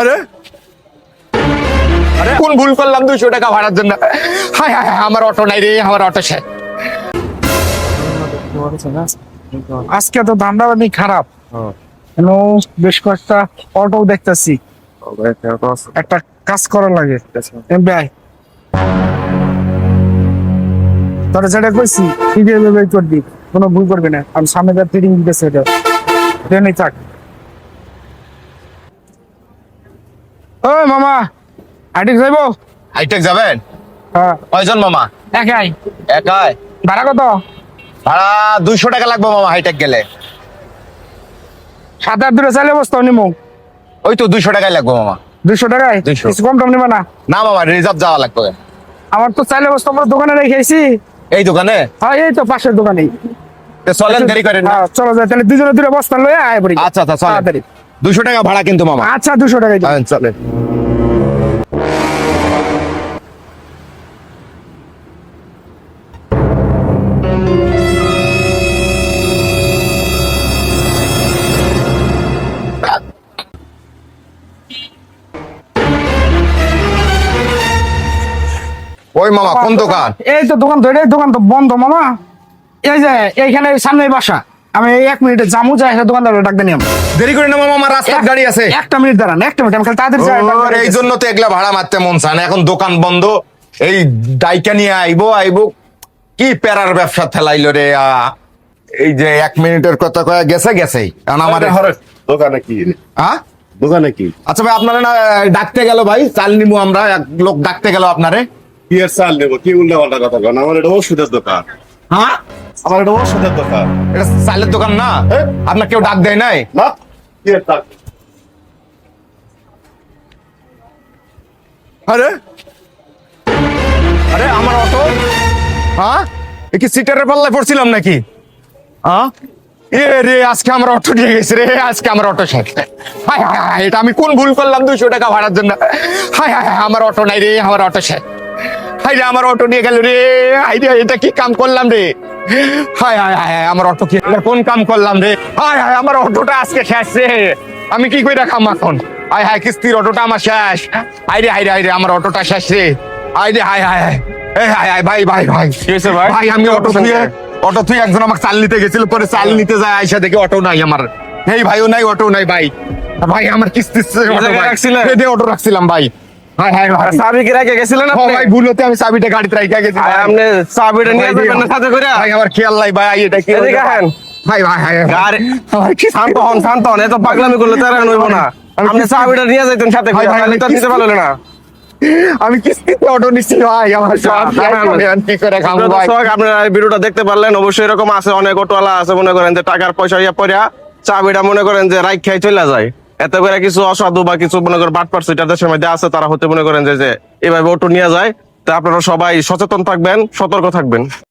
আরে? আরে? কোন ভুল করলাম দুইশো টাকা ভাড়ার জন্য? হায় হায় হায়, আমার অটো নাই রে আমার অটো শেষ। আজকে তো ধান্দাবাদি খারাপ। কেন? বেশ কয়েকটা অটো দেখতেছি। একটা কাজ করা লাগে। আয় তোরা যেটা কইছি ঠিক করবি কোনো ভুল করবি না। আমি সামনে যা ফিটিং দিতেছে এটা। ট্রেনে থাক। ওই মামা আইডিক যাইবো? হাইটেক যাবেন? হ্যাঁ। কয়জন মামা? একাই। একাই? ভাড়া কত? ভাড়া দুইশো টাকা লাগবে মামা হাইটেক গেলে। সাত আট দূরে চাইলে বসতো নিমু। ওই তো দুইশো টাকাই লাগবে মামা। দুইশো টাকায়? 200 কিছু কম টম নিবা না? না মামা রিজার্ভ যাওয়া লাগবে। আমার তো চাইলে বসতো আমার দোকানে রেখেছি। এই দোকানে? হ্যাঁ এই তো পাশের দোকানেই। চলেন দেরি করেন না। হ্যাঁ, চলো যাই তাহলে দুজনে দূরে বস্তা লয়ে আয় পড়ি আচ্ছা আচ্ছা তাড়াতাড়ি। দুশো টাকা ভাড়া কিন্তু মামা। আচ্ছা দুশো। চলেন চলেন ওই মামা কোন দোকান? এই তো দোকান তো এটাই দোকান তো বন্ধ মামা। এই যে এইখানে সামনে বাসা। আমি এই এক মিনিটে জামু যাই দোকানদার ডাক দেনি দেরি করে না মামা আমার রাস্তার গাড়ি আছে। একটা মিনিট দাঁড়ান একটা মিনিট আমি খালি তাড়াতাড়ি এই জন্য তো এগুলা ভাড়া মারতে মন চায় না। এখন দোকান বন্ধ এই ডাইকা নিয়ে আইবো আইবো। কি প্যারার ব্যবসা ফেলাইলো রে এই যে এক মিনিটের কথা কয়ে গেছে গেছেই। কারণ আমার দোকানে কি হ্যাঁ দোকানে কি? আচ্ছা ভাই আপনারা না ডাকতে গেল ভাই চাল নিবো আমরা এক লোক ডাকতে গেল আপনারে। কি চাল নেব কি উল্টা পাল্টা কথা কন? আমার এটা ওষুধের দোকান। হ্যাঁ? আমার এটা ওষুধের দোকান এটা চালের দোকান না? আপনার কেউ ডাক দেয় নাই? না। আরে? আরে আমার অটো? হ্যাঁ? এ কি সিটারের পাল্লায় পড়ছিলাম নাকি? হ্যাঁ? এ রে আজকে আমার অটো নিয়ে গেছে রে আজকে আমার অটো শেষ। হায় হায় হায় এটা আমি কোন ভুল করলাম দুশো টাকা ভাড়ার জন্য? হায় হায় হায় আমার অটো নাই রে আমার অটো শেষ। হাই রে আমার অটো নিয়ে গেল রে। হাই রে এটা কি কাম করলাম রে? হায় হায় হায় হায়, আমার অটো কি কোন কাম করলাম রে? হায় হায় আমার অটোটা আজকে শেষ রে। আমি কি করে রাখাম এখন? হায় হায় কিস্তির অটোটা আমার শেষ। হাই রে হাই রে হাই রে আমার অটোটা শেষ রে। হাই রে হায় হায় হায়। হায় হায় ভাই ভাই ভাই। কি হয়েছে ভাই? ভাই আমি অটো থুয়ে অটো থুয়ে একজন আমাকে চাল নিতে গেছিল পরে চাল নিতে যায় আইসা দেখি অটো নাই আমার। এই ভাইও নাই অটো নাই ভাই। ভাই আমার কিস্তি? অটো রাখছিলাম ভাই। হায় আপনি? আমি চাবিটা নিয়ে যাইতেন সাথে নিতে না। কিস্তিতে অটো নিচ্ছি ভাই আমার আপনারা ভিডিওটা দেখতে পারলেন অবশ্যই এরকম আছে অনেক অটোওয়ালা আছে মনে করেন যে টাকার পয়সা ইয়া পড়া চাবিটা মনে করেন যে রাইখ খাই চলে যায়। এতে করে কিছু অসাধু বা কিছু মনে করেন বাট পার্সিটা দেশের মধ্যে আছে, তারা হতে মনে করেন যে যে এভাবে অটো নিয়ে যায়, তা আপনারা সবাই সচেতন থাকবেন, সতর্ক থাকবেন।